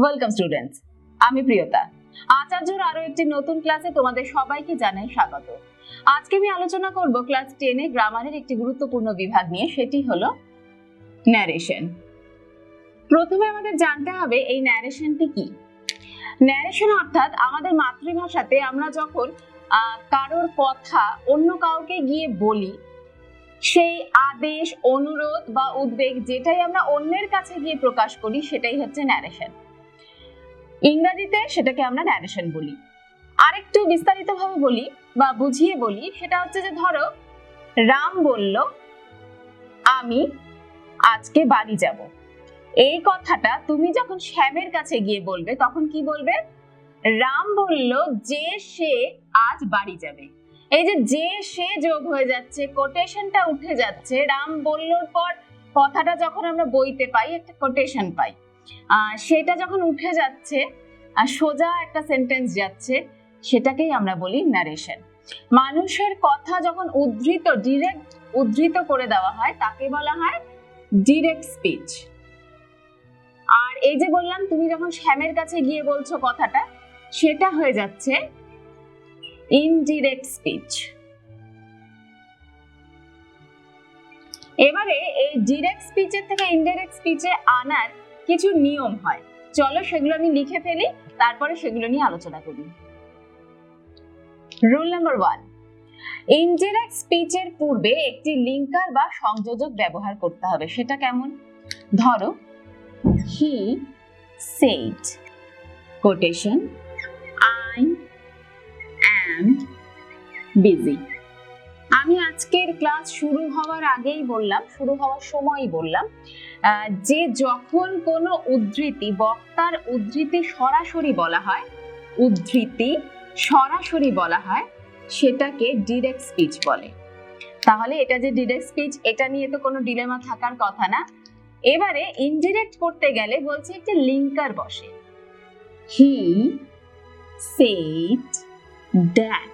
Welcome students আমি প্রিয়তা। আচার্যর আরও একটি নতুন ক্লাসে তোমাদের সবাইকে জানাই স্বাগত। আজকে আমি আলোচনা করব ক্লাস টেনে গ্রামারের একটি গুরুত্বপূর্ণ বিভাগ নিয়ে, সেটি হলো ন্যারেশন প্রথমে আমাদের জানতে হবে এই ন্যারেশনটি কি? ন্যারেশন অর্থাৎ আমাদের মাতৃভাষাতে আমরা যখন কারোর কথা অন্য কাউকে গিয়ে বলি, সেই আদেশ, অনুরোধ বা উদ্বেগ যেটাই আমরা অন্যের কাছে গিয়ে প্রকাশ করি, সেটাই হচ্ছে ন্যারেশন ইংরেজিতে সেটাকে আমরা ন্যারেশন বলি। আরেকটু বিস্তারিতভাবে বলি বা বুঝিয়ে বলি, সেটা হচ্ছে যে ধরো, রাম বলল, আমি আজকে বাড়ি যাব। এই কথাটা তুমি যখন শ্যামের কাছে গিয়ে বলবে, তখন কি বলবে? রাম বলল, যে সে আজ বাড়ি যাবে। এই যে যে সে যোগ হয়ে যাচ্ছে কোটেশনটা উঠে যাচ্ছে, রাম বললোর পর কথাটা যখন আমরা বইতে পাই, একটা কোটেশন পাই। সেটা যখন উঠে যাচ্ছে সোজা একটা সেন্টেন্স যাচ্ছে, সেটাকেই আমরা বলি নারেশন মানুষের কথা যখন উদ্ধৃত ডিরেক্ট উদ্ধৃত করে দেওয়া হয়, তাকে বলা হয় ডিরেক্ট স্পিচ আর এই যে বললাম, তুমি যখন শ্যামের কাছে গিয়ে বলছো কথাটা, সেটা হয়ে যাচ্ছে ইনডিরেক্ট স্পিচ এবারে এই ডিরেক্ট স্পিচের থেকে ইনডিরেক্ট স্পিচে আনার কিছু নিয়ম হয়। চলো সেগুলো আমি লিখে ফেলি, তারপরে সেগুলো নিয়ে আলোচনা করি। রুল নাম্বার ওয়ান ইনডিরেক্ট স্পিচের পূর্বে একটি লিঙ্কার বা সংযোজক ব্যবহার করতে হবে। সেটা কেমন? ধরো he said quotation I am busy আমি আজকের ক্লাস শুরু হওয়ার আগেই বললাম, শুরু হওয়ার সময়ই বললাম যে যখন কোনো উদ্ধৃতি বক্তার উদ্ধৃতি সরাসরি বলা হয়, উদ্ধৃতি সরাসরি বলা হয়, সেটাকে ডিরেক্ট স্পিচ বলে। তাহলে এটা যে ডিরেক্ট স্পিচ, এটা নিয়ে তো কোনো ডিলেমা থাকার কথা না। এবারে ইনডিরেক্ট করতে গেলে বলছে একটা লিঙ্কার বসে। He said that,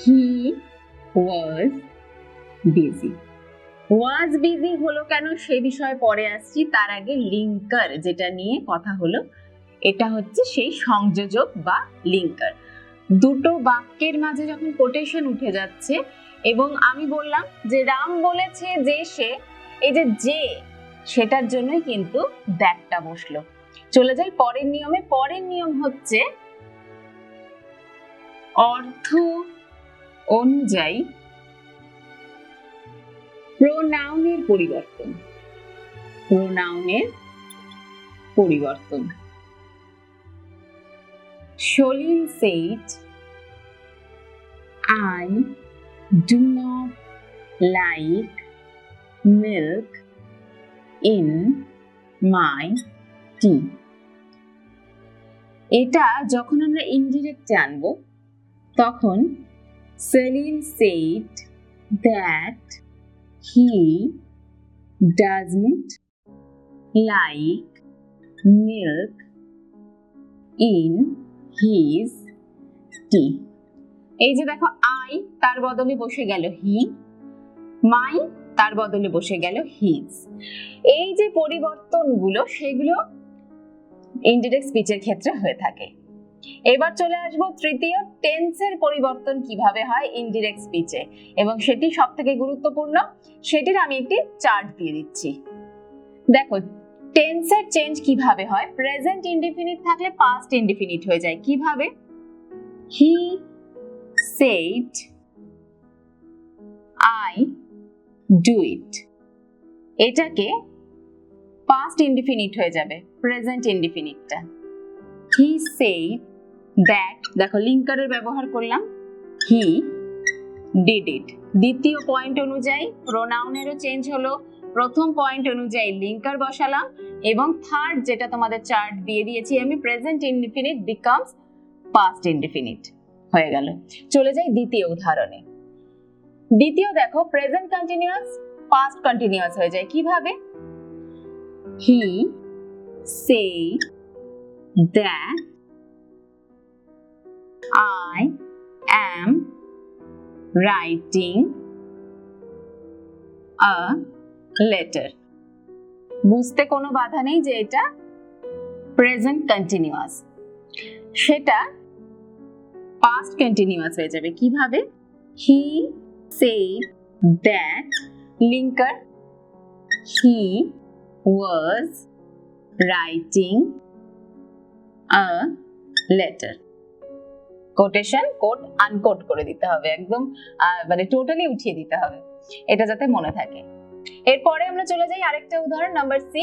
he was busy was busy হলো কেন? সে বিষয়ে পরে আসছি। তার আগে লিঙ্কার যেটা নিয়ে কথা হলো, এটা হচ্ছে সেই সংযোজক বা লিঙ্কার দুটো বাক্যের মাঝে যখন কোটেশন উঠে যাচ্ছে, এবং আমি বললাম যে রাম বলেছে যে সে, এই যে যে, সেটার জন্যই কিন্তু দ্যাটটা বসল। চলে যাই পরের নিয়মে। পরের নিয়ম হচ্ছে অর্থ অনুযায়ী প্রোনাউনের পরিবর্তন। প্রোনাউনের পরিবর্তন। Salil said I do not like milk in my tea. এটা যখন আমরা ইনডিরেক্টে আনব, তখন Salil said that he doesn't like milk in his tea. এই যে দেখো আই তার বদলে বসে গেল হি মাই তার বদলে বসে গেল হিজ এই যে পরিবর্তনগুলো, সেগুলো ইনডিরেক্ট স্পিচের ক্ষেত্রে হয়ে থাকে। এবার চলে আসব তৃতীয় টেন্সের পরিবর্তন কীভাবে হয় ইনডিরেক্ট স্পিচে এবং সেটি সব থেকে গুরুত্বপূর্ণ, সেটির আমি একটি চার্ট দিয়ে দিচ্ছি। দেখো টেন্সের চেঞ্জ কীভাবে হয়? প্রেজেন্ট ইনডিফিনিট থাকলে পাস্ট ইনডিফিনিট হয়ে যায়। কীভাবে? He said I do it এটাকে পাস্ট ইনডিফিনিট হয়ে যাবে প্রেজেন্ট ইনডিফিনিটটা হি সেড দ্যাট দেখো লিঙ্কারের ব্যবহার করলাম হি ডিড ইট দ্বিতীয় পয়েন্ট অনুযায়ী প্রোনাউনেরও চেঞ্জ হলো। প্রথম পয়েন্ট অনুযায়ী লিঙ্কার বসালাম এবং থার্ড যেটা তোমাদের চার্ট দিয়ে দিয়েছি, আমি present indefinite becomes past indefinite হয়ে গেল। চলে যাই দ্বিতীয় উদাহরণে। দ্বিতীয় দেখো প্রেজেন্ট কন্টিনিউয়াস পাস্ট কন্টিনিউয়াস হয়ে যায়। কীভাবে? He said that I am writing a letter. বুঝতে কোনো বাধা নেই যে এটা প্রেজেন্ট কন্টিনিউয়াস সেটা পাস্ট কন্টিনিউয়াস হয়ে যাবে। কীভাবে? He said that linker he was writing a letter. Quotation quote unquote করে দিতে হবে, একদম মানে টোটালি উঠিয়ে দিতে হবে, এটা যাতে মনে থাকে। এরপরে আমরা চলে যাই আরেকটা উদাহরণ number C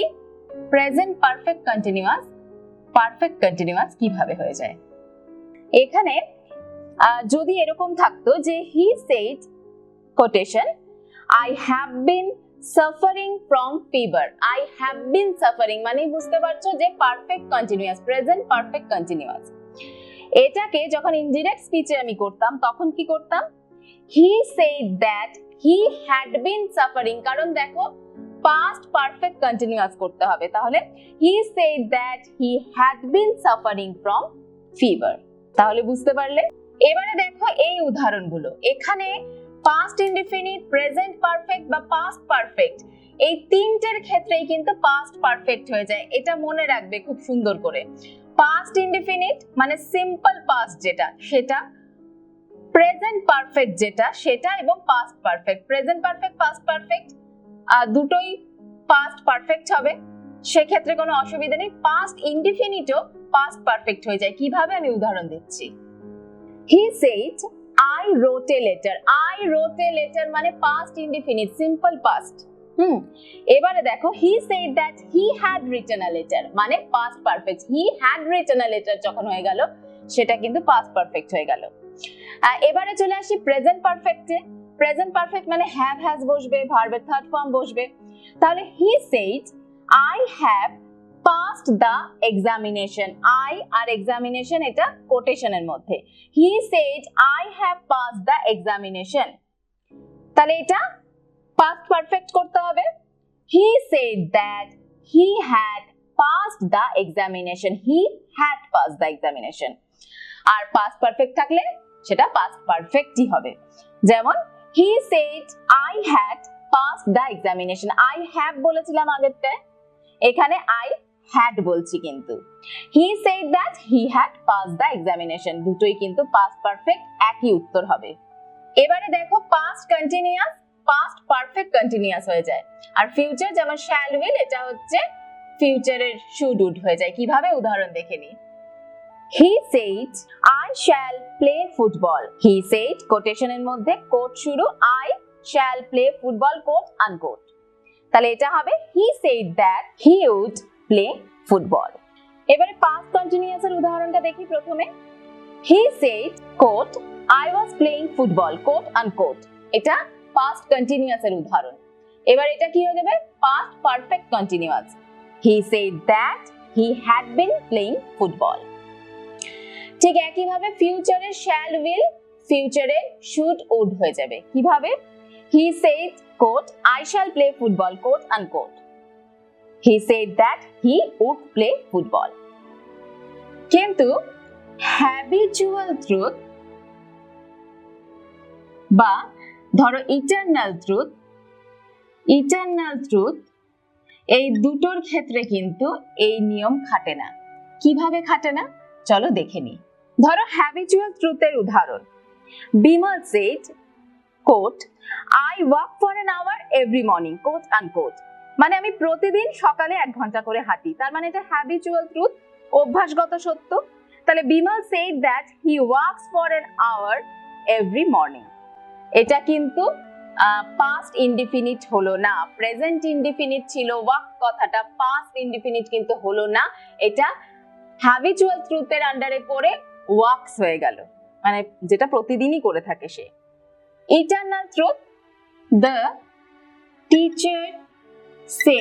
present perfect continuous perfect continuous কীভাবে হয়ে যায়? এখানে যদি এরকম থাকতো যে he said quotation I have been suffering from fever I have been suffering মানে বুঝতে পারছ যে perfect continuous present perfect continuous এটাকে যখন ইনডিরেক্ট স্পিচে আমি করতাম, তখন কি করতাম? He said that he had been suffering কারণ দেখো পাস্ট পারফেক্ট কন্টিনিউয়াস করতে হবে। তাহলে he said that he had been suffering from fever তাহলে বুঝতে পারলে? এবারে দেখো এই উদাহরণগুলো। এখানে পাস্ট ইনডিফিনিট প্রেজেন্ট পারফেক্ট বা পাস্ট পারফেক্ট এই তিনটের ক্ষেত্রেই কিন্তু পাস্ট পারফেক্ট হয়ে যায়। এটা মনে রাখবে খুব সুন্দর করে। পাস্ট ইনডিফিনিট মানে সিম্পল পাস্ট যেটা, সেটা প্রেজেন্ট পারফেক্ট যেটা, সেটা এবং past perfect present perfect past perfect দুটোই পাস্ট পারফেক্ট হবে। সেক্ষেত্রে কোনো অসুবিধা নেই। পাস্ট ইনডিফিনিটও পাস্ট পারফেক্ট হয়ে যায়। কীভাবে আমি উদাহরণ দিচ্ছি? He said I wrote letter I wrote letter মানে পাস্ট ইনডিফিনিট সিম্পল পাস্ট হুম, এবারে দেখো he said that he had written a letter মানে past perfect he had written a letter যখন হয়ে গেল, সেটা কিন্তু পাস্ট পারফেক্ট হয়ে গেল। এবারে চলে আসি প্রেজেন্ট পারফেক্টে প্রেজেন্ট পারফেক্ট মানে হ্যাভ হ্যাজ বসবে ভার্বের থার্ড ফর্ম বসবে। তাহলে he said I have passed the examination I R examination এটা কোটেশনের মধ্যে। He said I have pass the examination তাহলে এটা পাস্ট পারফেক্ট করতে হবে। He said that he had passed the examination he had pass the examination R past perfect থাকলে সেটা past পারফেক্টই হবে। যেমন he said I had pass the examination I have বলেছিলাম আগেরটায় এখানে আই হ্যাড বলছি কিন্তু। He said that he had pass the examination দুটোই কিন্তু পাস্ট পারফেক্ট একই উত্তর হবে। এবারে দেখো past continuous past perfect continuous হয়ে যায়। আর ফিউচার যেমন শ্যাল উইল এটা হচ্ছে ফিউচারের শুড উড হয়ে যায়। কীভাবে? উদাহরণ দেখে নিই। He said I shall play football he said কোটেশনের মধ্যে, কোট শুরু I shall play football quote unquote তাহলে এটা হবে he said that he would play football এবারে পাস্ট কন্টিনিউয়াস এর উদাহরণটা দেখি প্রথমে। He said quote I was playing football quote unquote এটা পাস্ট কন্টিনিউয়াস এর উদাহরণ। এবার এটা কি হয়ে যাবে? Past perfect continuous he said that he had been playing football ঠিক একইভাবে ফিউচারে শ্যাল উইল ফিউচারে শুড উড হয়ে যাবে। কীভাবে? He said quote I shall play football quote unquote he said that he would play football কিন্তু habitual truth বা ধরো ইটারনাল ট্রুথ ইটারনাল ট্রুথ এই দুটোর ক্ষেত্রে কিন্তু এই নিয়ম খাটে না। কীভাবে খাটে না? চলো দেখে নিই। ধরো হ্যাবিচুয়াল ট্রুথের উদাহরণ। Bimal said quote I walk for an hour every morning quote unquote মানে আমি প্রতিদিন সকালে এক ঘণ্টা করে হাঁটি। তার মানে এটা হ্যাবিচুয়াল ট্রুথ অভ্যাসগত সত্য। তাহলে Bimal said that he walks for an hour every morning এটা কিন্তু পাস্ট ইনডিফিনিট হলো না। প্রেজেন্ট ইনডিফিনিট ছিল ওয়াক কথাটা পাস্ট ইনডিফিনিট কিন্তু হলো না। এটা হ্যাবিচুয়াল ট্রুথের আন্ডারে পড়ে ওয়াক্স হয়ে গেল। মানে যেটা প্রতিদিনই করে থাকে সে। Eternal truth the teacher say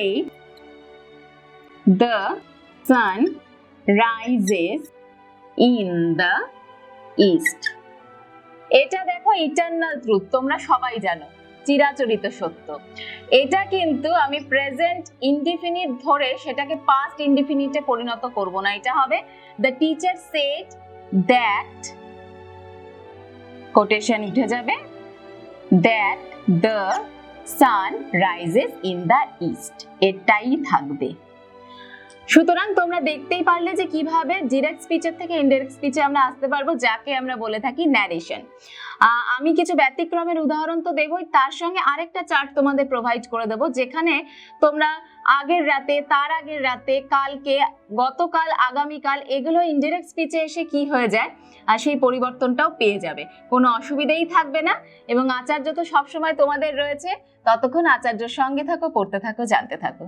the sun rises in the east এটা দেখো ইটারনাল ট্রুথ তোমরা সবাই জানো, চিরাচরিত সত্য। এটা কিন্তু আমি প্রেজেন্ট ইনডিফিনিট ধরে সেটাকে পাস্ট ইনডিফিনিটে পরিণত করব না। এটা হবে the teacher said that quotation উঠে যাবে that the sun rises in the east এটাই থাকবে। সুতরাং তোমরা দেখতেই পারলে যে কীভাবে ডিরেক্ট স্পিচের থেকে ইনডাইরেক্ট স্পিচে আমরা আসতে পারব, যাকে আমরা বলে থাকি ন্যারেশন আমি কিছু ব্যতিক্রমের উদাহরণ তো দেবই, তার সঙ্গে আরেকটা চার্ট তোমাদের প্রোভাইড করে দেবো, যেখানে তোমরা আগের রাতে, তার আগের রাতে, কালকে, গতকাল, আগামীকাল, এগুলো ইনডাইরেক্ট স্পিচে এসে কি হয়ে যায়, আর সেই পরিবর্তনটাও পেয়ে যাবে। কোনো অসুবিধেই থাকবে না এবং আচার্য তো সবসময় তোমাদের রয়েছে, ততক্ষণ আচার্যর সঙ্গে থাকো, পড়তে থাকো, জানতে থাকো।